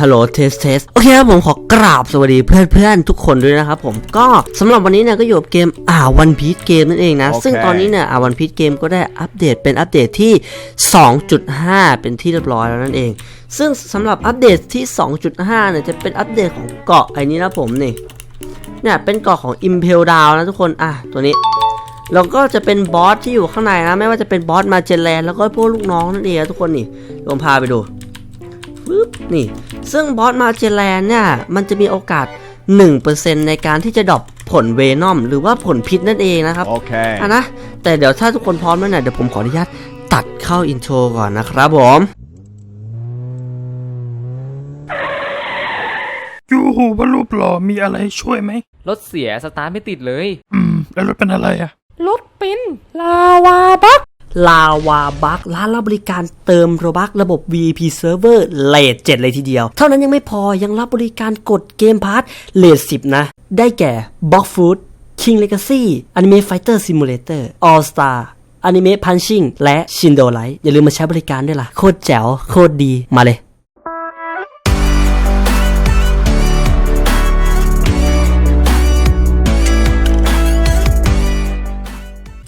ฮัลโหลเทสเทสโอเคครับผมขอกราบสวัสดีเพื่อนๆ ทุกคนด้วยนะครับผมก็สำหรับวันนี้เนี่ยก็อยู่กับเกมอ่าวันพี e เกมนั่นเองนะโอเคซึ่งตอนนี้เนี่ยอ่าวันพี e เกมก็ได้อัปเดตเป็นอัปเดตที่ 2.5 เป็นที่เรียบร้อยแล้วนั่นเอง ซึ่งสำหรับอัปเดตที่ 2.5 เนี่ยจะเป็นอัปเดตของเกาะไอ้นี้นะผมนี่เนี่ยเป็นเกาะของ Impel Down นะทุกคนอะตัวนี้แล้วก็จะเป็นบอสที่อยู่ข้างในนะ ไม่ว่าจะเป็นบอสมาเจนแลนแล้วก็พวกลูกน้องนั่นเองนะทุกคนนี่ลองพาไปดู ปึ๊บนี่ ซึ่งบอสมาเจแลนเนี่ยมันจะมีโอกาส 1%ในการที่จะดรอปผลเวนอม หรือว่าผลพิษนั่นเองนะครับ Okay. อะนะ แต่เดี๋ยวถ้าทุกคนพร้อมแล้วเนี่ยเดี๋ยวผมขออนุญาตตัดเข้าอินโทรก่อนนะครับผมยูหูว่ารูปหล่อมีอะไรช่วยไหม รถเสียสตาร์ทไม่ติดเลย อืม แล้วรถเป็นอะไรอะรถเป็นลาวาบัก ลาวาบักร้านรับบริการเติมโรบักระบบ VIP Server เลท7เลยทีเดียว เท่านั้นยังไม่พอยังรับบริการกดเกมพาร์ทเลท10 นะ ได้แก่ Box Food King Legacy Anime Fighter Simulator All Star Anime Punching และชินโดไลท์อย่าลืมมาใช้บริการด้วยล่ะ โคตรแจ๋ว โคตรดีมาเลย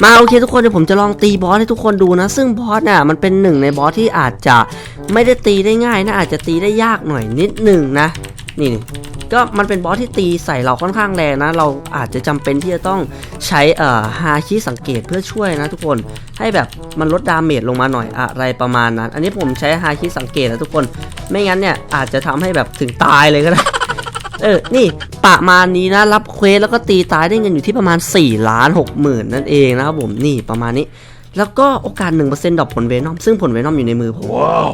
มาโอเคทุกคนเดี๋ยวผมจะลองตีบอสให้ทุกคนดูนะ ซึ่งบอสเนี่ยมันเป็นหนึ่งในบอสที่อาจจะไม่ได้ตีได้ง่ายนะอาจจะตีได้ยากหน่อยนิดหนึ่งนะ นี่ก็มันเป็นบอสที่ตีใส่เราค่อนข้างแรงนะ เราอาจจะจำเป็นที่จะต้องใช้เอ่อฮาคิสังเกตเพื่อช่วยนะทุกคนให้แบบมันลดดาเมจลงมาหน่อยอะไรประมาณนั้น อันนี้ผมใช้ฮาคิสังเกตนะทุกคน ไม่งั้นเนี่ยอาจจะทำให้แบบถึงตายเลยก็ได้ เออ นี่ประมาณนี้นะ รับเควสแล้วก็ตีตายได้เงินอยู่ที่ประมาณ4ล้าน6หมื่นนั่นเองนะครับผมนี่ประมาณนี้ แล้วก็โอกาส 1%ดรอปผลเวนอม ซึ่งผลเวนอมอยู่ในมือผมว้าว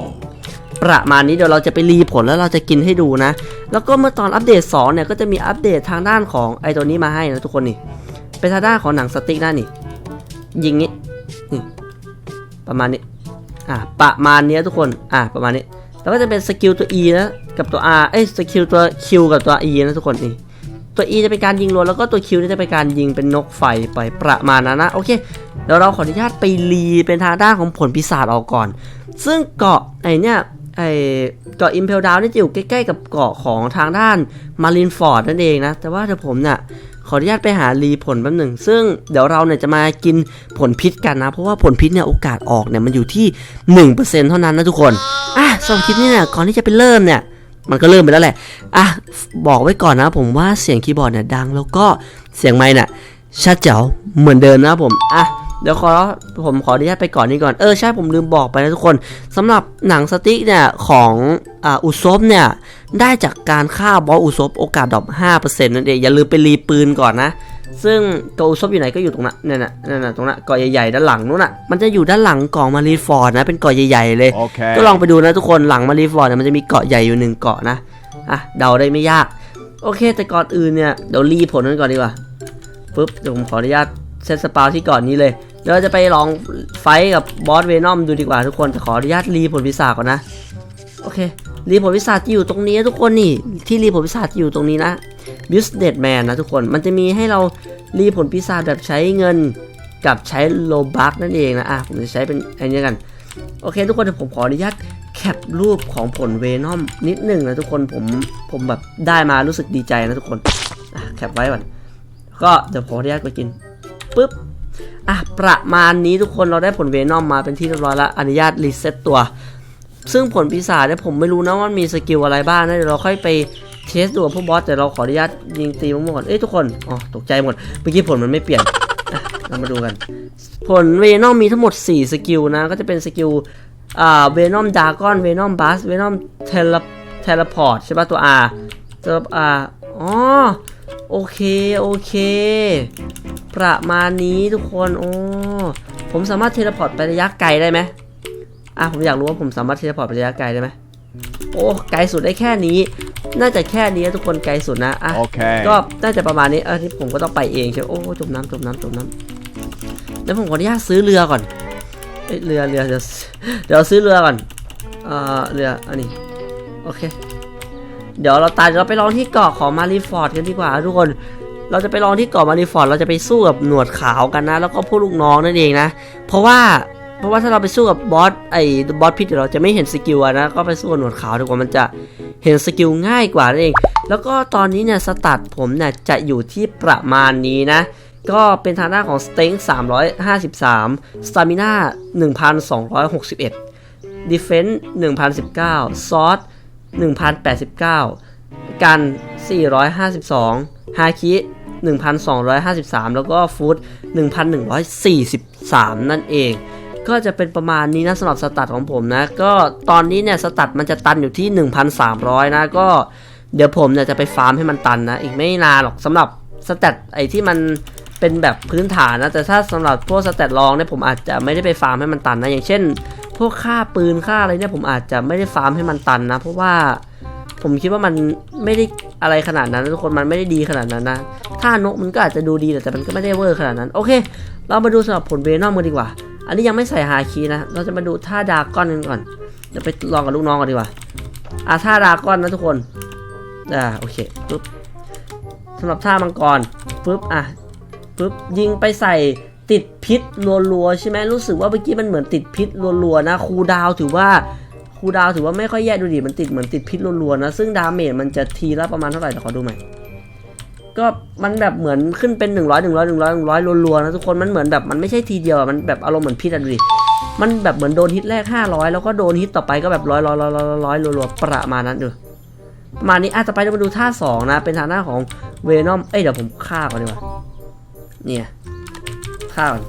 ประมาณนี้เดี๋ยวเราจะไปรีผลแล้วเราจะกินให้ดูนะ แล้วก็เมื่อตอนอัปเดต2เนี่ยก็จะมีอัปเดตทางด้านของไอตัวนี้มาให้นะทุกคนนี่เป็นทางด้านของหนังสติ๊กนะนี่ยิงนี้นี่ประมาณนี้อะประมาณนี้ทุกคนอะประมาณนี้ แล้วก็จะเป็นสกิลตัว E นะกับตัว R เอ้ยสกิลตัว Q กับตัว E นะทุกคนนี่ตัว E จะเป็นการยิงรัวแล้วก็ตัว Q นี่จะเป็นการยิงเป็นนกไฟไปประมาณนั้นนะโอเคเดี๋ยวเราขออนุญาตไปรีเป็นทางด้านของผลปีศาจออกก่อน ซึ่งเกาะไอเนี่ยไอเกาะอิมเพลดาวนี่จะอยู่ใกล้ๆกับเกาะของทางด้านมารินฟอร์ดนั่นเองนะแต่ว่าเดี๋ยวผมเนี่ย ขออนุญาตไปหารีผลแป๊บหนึ่ง ซึ่งเดี๋ยวเราเนี่ยจะมากินผลพิษกันนะ เพราะว่าผลพิษเนี่ยโอกาสออกเนี่ยมันอยู่ที่ 1%เท่านั้นนะทุกคน อะสองคลิปนี้เนี่ยก่อนที่จะไปเริ่มเนี่ยมันก็เริ่มไปแล้วแหละ อะ บอกไว้ก่อนนะผมว่าเสียงคีย์บอร์ดเนี่ยดังแล้วก็เสียงไม้เนี่ยชัดเจ๋วเหมือนเดิมนะผม อะ เดี๋ยวขอผมขออนุญาตไปก่อนนี้ก่อน เออใช่ผมลืมบอกไปนะทุกคนสำหรับหนังสติ๊กเนี่ยของอ่าอุซบเนี่ยได้จากการฆ่าบอสอุซบโอกาสดรอป5%นั่นเองอย่าลืมไปรีปืนก่อนนะซึ่งตัวอุซบอยู่ไหนก็อยู่ตรงนั้นนั่นน่ะนั่นน่ะตรงนั้นเกาะใหญ่ๆด้านหลังนู้นน่ะมันจะอยู่ด้านหลังกล่องมารีฟอร์ดนะเป็นเกาะใหญ่ๆเลย Okay. ก็ลองไปดูนะทุกคนหลังมารีฟอร์ดเนี่ยมันจะมีเกาะใหญ่อยู่หนึ่งเกาะนะอะเดาได้ไม่ยาก โอเค แต่ก่อนอื่นเนี่ยเดี๋ยวรีผลกันก่อนดีกว่าปึ๊บเดี๋ยวผมขออนุญาตเซตสปาวที่ก่อนนี้เลย เดี๋ยวเราจะไปลองไฟกับบอสเวนอมดูดีกว่าทุกคนแต่ขออนุญาตรีผลพิศาก่อนนะ โอเค รีผลพิศาจจะอยู่ตรงนี้ทุกคนนี่ ที่รีผลพิศาจจะอยู่ตรงนี้นะ business man นะทุกคน มันจะมีให้เรารีผลพิศาแบบใช้เงินกับใช้โลบักนั่นเองนะ อะ ผมจะใช้เป็นอันนี้กัน โอเค ทุกคนเดี๋ยวผมขออนุญาตแคปรูปของผลเวนอมนิดหนึ่งนะทุกคน ผมผมแบบได้มารู้สึกดีใจนะทุกคน อะ แคปไว้ก่อน ก็เดี๋ยวขออนุญาตไปกินปุ๊บ อะประมาณนี้ทุกคนเราได้ผลเวนอมมาเป็นที่เรียบร้อยแล้วอนุญาตรีเซ็ตตัว ซึ่งผลปีศาจเนี่ยผมไม่รู้นะว่ามีสกิลอะไรบ้างนะเดี๋ยวเราค่อยไปเทสดูพวกบอสแต่เราขออนุญาตยิงตีมันก่อนเอ้ยทุกคนอ๋อตกใจหมดเมื่อกี้ผลมันไม่เปลี่ยนเรามาดูกัน ผลเวนอมมีทั้งหมด 4 สกิลนะ ก็จะเป็นสกิลอ่าเวนอมดากอนเวนอมบัสเวนอมเทเลเทเลพอร์ตใช่ป่ะตัว R ตัว R อ๋อ โอเค โอเค ประมาณนี้ทุกคนโอ้ผมสามารถเทเลพอร์ตไประยะไกลได้ไหมอะผมอยากรู้ว่าผมสามารถเทเลพอร์ตไประยะไกลได้ไหมโอ้ไกลสุดได้แค่นี้ น่าจะแค่นี้นะทุกคนไกลสุดนะอะ Okay. ก็น่าจะประมาณนี้เออที่ผมก็ต้องไปเองใช่ไหมโอ้จมน้ำจมน้ำจมน้ำแล้วผมขออนุญาตซื้อเรือก่อนเอ้ยเรือเรือเดี๋ยวเดี๋ยวซื้อเรือก่อนเอ่อเรืออันนี้โอเค เดี๋ยวเราตายเราไปลองที่เกาะของมารีฟอร์ดกันดีกว่า ทุกคน เราจะไปลองที่เกาะมารีฟอร์ดเราจะไปสู้กับหนวดขาวกันนะ แล้วก็พวกลูกน้องนั่นเองนะ เพราะว่าเพราะว่าถ้าเราไปสู้กับบอสไอ้บอสพิษเดี๋ยวเราจะไม่เห็นสกิลนะ ก็ไปสู้กับหนวดขาวดีกว่ามันจะเห็นสกิลง่ายกว่านั่นเอง แล้วก็ตอนนี้เนี่ยสตัดผมเนี่ยจะอยู่ที่ประมาณนี้นะก็เป็นทางด้านของสเต็ง353 สตามิน่า1,261 ดิเฟนส์1,019 ซอส 1,089 กัน 452 ฮาคิ 1,253 แล้วก็ฟูด1,143 นั่นเอง ก็จะเป็นประมาณนี้นะสำหรับสตัดของผมนะ ก็ตอนนี้เนี่ยสตัดมันจะตันอยู่ที่ 1,300 นะ ก็เดี๋ยวผมเนี่ยจะไปฟาร์มให้มันตันนะ อีกไม่นานหรอกสำหรับสแตทไอที่มันเป็นแบบพื้นฐานนะ แต่ถ้าสำหรับพวกสแตทรองเนี่ยผมอาจจะไม่ได้ไปฟาร์มให้มันตันนะ อย่างเช่น วกค่าปืนค่าอะไรเนี่ยผมอาจจะไม่ได้ฟาร์มให้มันตันนะ เพราะว่าผมคิดว่ามันไม่ได้อะไรขนาดนั้นทุกคนมันไม่ได้ดีขนาดนั้นนะถ้านกมันก็อาจจะดูดีแต่มันก็ไม่ได้เวอร์ขนาดนั้นโอเค เรามาดูสำหรับผลเวนอมกันดีกว่า อันนี้ยังไม่ใส่ฮาคีนะ เราจะมาดูท่าดาก้อนกันก่อนเดี๋ยวไปลองกับลูกน้องกันดีกว่าอะท่าดาก้อนนะทุกคนอ่าโอเคปุ๊บสำหรับท่ามังกรปุ๊บอะปุ๊บยิงไปใส่ ติดพิษรัวๆใช่ไหมรู้สึกว่าเมื่อกี้มันเหมือนติดพิษรัวๆนะครูดาวถือว่าครูดาวถือว่าไม่ค่อยแย่ดูดิมันติดเหมือนติดพิษรัวๆนะซึ่งดาเมจมันจะทีละประมาณเท่าไหร่เดี๋ยวขอดูใหม่ก็มันแบบเหมือนขึ้นเป็น100 100 100 100รัวๆนะทุกคนมันเหมือนแบบมันไม่ใช่ทีเดียวมันแบบอารมณ์เหมือนพิษอะดูดิมันแบบเหมือนโดนฮิตแรก 500 แล้วก็โดนฮิตต่อไปก็แบบร้อยร้อยร้อยร้อยร้อยรัวๆประมาณนั้นดูประมาณนี้อะต่อไปเรามาดูท่าสองนะ เป็นทาหน้าของเวนอมเอ้ยเดี๋ยวผมฆ่าก่อนดีกว่าเนี่ย ฆ่าก่อน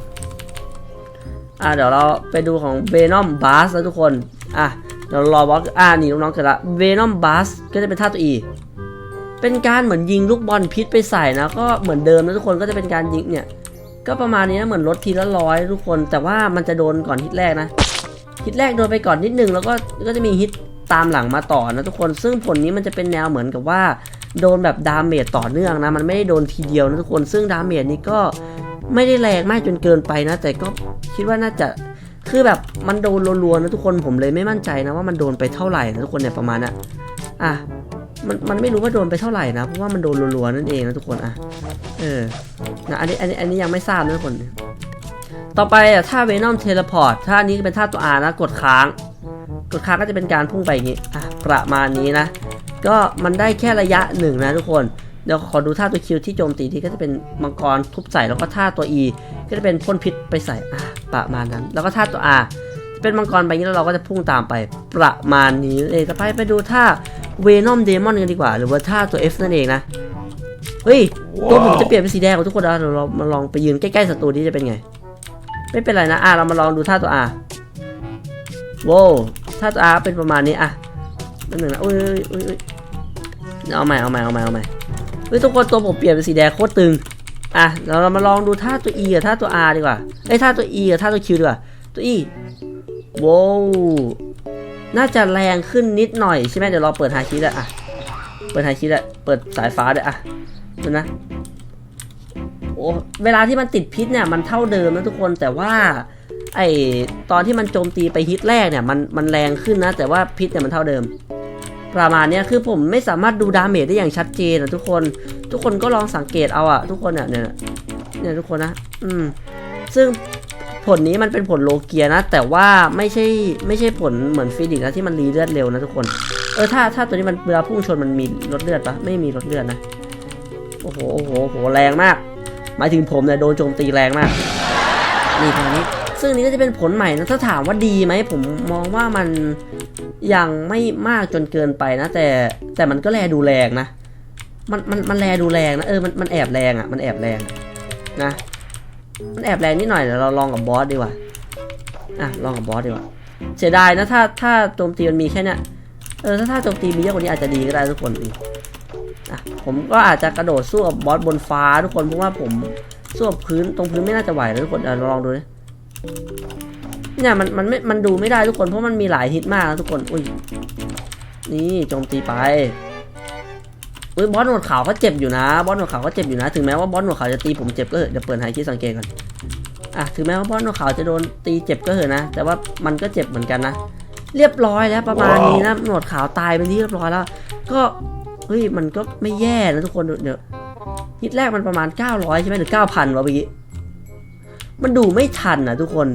อะเดี๋ยวเราไปดูของเวนอมบาสนะทุกคน อะเดี๋ยวรอบอสอะนี่น้องๆกิดละเวนอมบาสก็จะเป็นท่าตัวอี เป็นการเหมือนยิงลูกบอลพิษไปใส่นะ ก็เหมือนเดิมนะทุกคนก็จะเป็นการยิงเนี่ย ก็ประมาณนี้นะเหมือนลดทีละร้อยทุกคน แต่ว่ามันจะโดนก่อนฮิตแรกนะฮิตแรกโดนไปก่อนนิดนึงแล้วก็ก็จะมีฮิตตามหลังมาต่อนะทุกคน ซึ่งผลนี้มันจะเป็นแนวเหมือนกับว่าโดนแบบดาเมจต่อเนื่องนะ มันไม่ได้โดนทีเดียวนะทุกคน ซึ่งดาเมจนี้ก็ ไม่ได้แรงมากจนเกินไปนะ แต่ก็คิดว่าน่าจะคือแบบมันโดนรัวๆนะทุกคนผมเลยไม่มั่นใจนะว่ามันโดนไปเท่าไหร่นะทุกคนเนี่ยประมาณน่ะอะมันมันไม่รู้ว่าโดนไปเท่าไหร่นะเพราะว่ามันโดนรัวๆนั่นเองนะทุกคนอะเออนะอันนี้อันนี้อันนี้ยังไม่ทราบนะทุกคน ต่อไปอะถ้าเวนอมเทเลพอร์ตถ้านี้เป็นท่าตัว R นะกดค้าง กดค้างก็จะเป็นการพุ่งไปอย่างนี้อะประมาณนี้นะ ก็มันได้แค่ระยะหนึ่งนะทุกคน เดี๋ยวขอดูท่าตัวคิวที่โจมตีที่ก็จะเป็นมังกรทุบใส่แล้วก็ท่าตัว E ก็จะเป็นพ่นพิษไปใส่อะประมาณนั้น แล้วก็ท่าตัว R เป็นมังกรไปอย่างนี้แล้วเราก็จะพุ่งตามไปประมาณนี้เองต่อไปไปดูท่าเวนอมเดมอนกันดีกว่า หรือว่าท่าตัว F นั่นเองนะ เฮ้ย ตัวผมจะเปลี่ยนเป็นสีแดงทุกคนนะเดี๋ยวเรามาลองไปยืนใกล้ๆศัตรูนี้จะเป็นไง ไม่เป็นไรนะอะเรามาลองดูท่าตัว R โว้วท่าตัว R เป็นประมาณนี้อะนั่นหนึ่งนะอุ้ยอุ้ยอุ้ยเอาใหม่เอาใหม่เอาใหม่เอาใหม่ เฮ้ยทุกคนตัวผมเปลี่ยนเป็นสีแดงโคตรตึง อะเราเรามาลองดูท่าตัว E กับท่าตัว R ดีกว่าเอ้ยท่าตัว E กับท่าตัว Q ดีกว่า ตัว E โว้วน่าจะแรงขึ้นนิดหน่อยใช่ไหมเดี๋ยวเราเปิดไฮคีดอะอะ เปิดไฮคีดอะเปิดสายฟ้าด้วยอะดูนะโอ้เวลาที่มันติดพิษเนี่ยมันเท่าเดิมนะทุกคนแต่ว่าไอตอนที่มันโจมตีไปฮิตแรกเนี่ยมันมันแรงขึ้นนะ แต่ว่าพิษเนี่ยมันเท่าเดิม ประมาณนี้คือผมไม่สามารถดูดาเมจได้อย่างชัดเจนนะทุกคน ทุกคนก็ลองสังเกตเอาอะทุกคนเนี่ยเนี่ยทุกคนนะ อืม ซึ่งผลนี้มันเป็นผลโลเกียนะ แต่ว่าไม่ใช่ไม่ใช่ผลเหมือนฟินิกนะที่มันรีเลือดเร็วนะทุกคน เออถ้าถ้าตัวนี้มันเวลาพุ่งชนมันมีลดเลือดปะไม่มีลดเลือดนะ โอ้โหโอ้โหโอ้โหแรงมาก หมายถึงผมเนี่ยโดนโจมตีแรงมาก นี่ตรงนี้ ซึ่งนี้ก็จะเป็นผลใหม่นะถ้าถามว่าดีไหมผมมองว่ามัน ยังไม่มากจนเกินไปนะ แต่แต่มันก็แลดูแรงนะ มันมันมันแลดูแรงนะเออมันมันแอบแรงอะ มันแอบแรงนะ มันแอบแรงนิดหน่อยเดี๋ยวเราลองกับบอสดีกว่าอะลองกับบอสดีกว่าเสียดายนะถ้าถ้าโจมตีมันมีแค่เนี้ยเออถ้าถ้าโจมตีมีเยอะกว่านี้อาจจะดีก็ได้ทุกคนอะผมก็อาจจะกระโดดสู้กับบอสบนฟ้าทุกคนเพราะว่าผมสู้กับพื้นตรงพื้นไม่น่าจะไหวนะทุกคนเดี๋ยวลองดูนะ เนี่ยมันมันไม่มันดูไม่ได้ทุกคนเพราะมันมีหลายฮิตมากนะทุกคนอุ้ยนี่โจมตีไปอุ้ยบอสหนวดขาวก็เจ็บอยู่นะบอสหนวดขาวก็เจ็บอยู่นะ ถึงแม้ว่าบอสหนวดขาวจะตีผมเจ็บก็เถอะเดี๋ยวเปิดไฮคิดสังเกตก่อนอะถึงแม้ว่าบอสหนวดขาวจะโดนตีเจ็บก็เถอะนะแต่ว่ามันก็เจ็บเหมือนกันนะเรียบร้อยแล้วประมาณนี้นะหนวดขาวตายเป็นที่เรียบร้อยแล้ว ก็เฮ้ยมันก็ไม่แย่นะทุกคนเดี๋ยวฮิตแรกมันประมาณ 900 ใช่ไหมหรือ 9,000วะเมื่อกี้มันดูไม่ทันนะทุกคน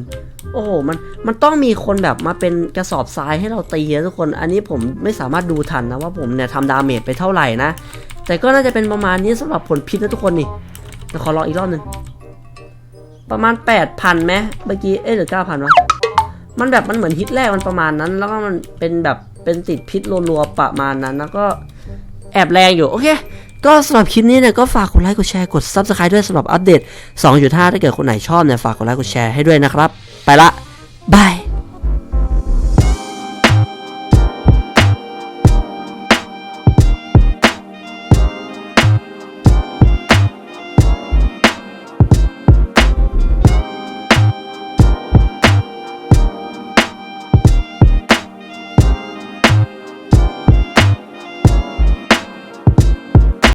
โอ้โห มัน มันต้องมีคนแบบมาเป็นกระสอบทรายให้เราตีนะทุกคน อันนี้ผมไม่สามารถดูทันนะว่าผมเนี่ยทำดาเมจไปเท่าไหร่นะ แต่ก็น่าจะเป็นประมาณนี้สำหรับผลพิษนะทุกคนนี่เดี๋ยวขอลองอีกรอบหนึ่งประมาณ 8,000ไหมเมื่อกี้ เอ๊ะหรือ 9,000วะ มันแบบมันเหมือนฮิตแรกมันประมาณนั้น แล้วก็มันเป็นแบบเป็นติดพิษรัวๆประมาณนั้น แล้วก็แอบแรงอยู่ โอเค ก็สำหรับคลิปนี้เนี่ยก็ฝากกดไลค์กดแชร์กด Subscribe ด้วยสำหรับอัปเดต 2.5 ถ้าเกิดคนไหนชอบเนี่ยฝากกดไลค์กดแชร์ให้ด้วยนะครับ ไปละบาย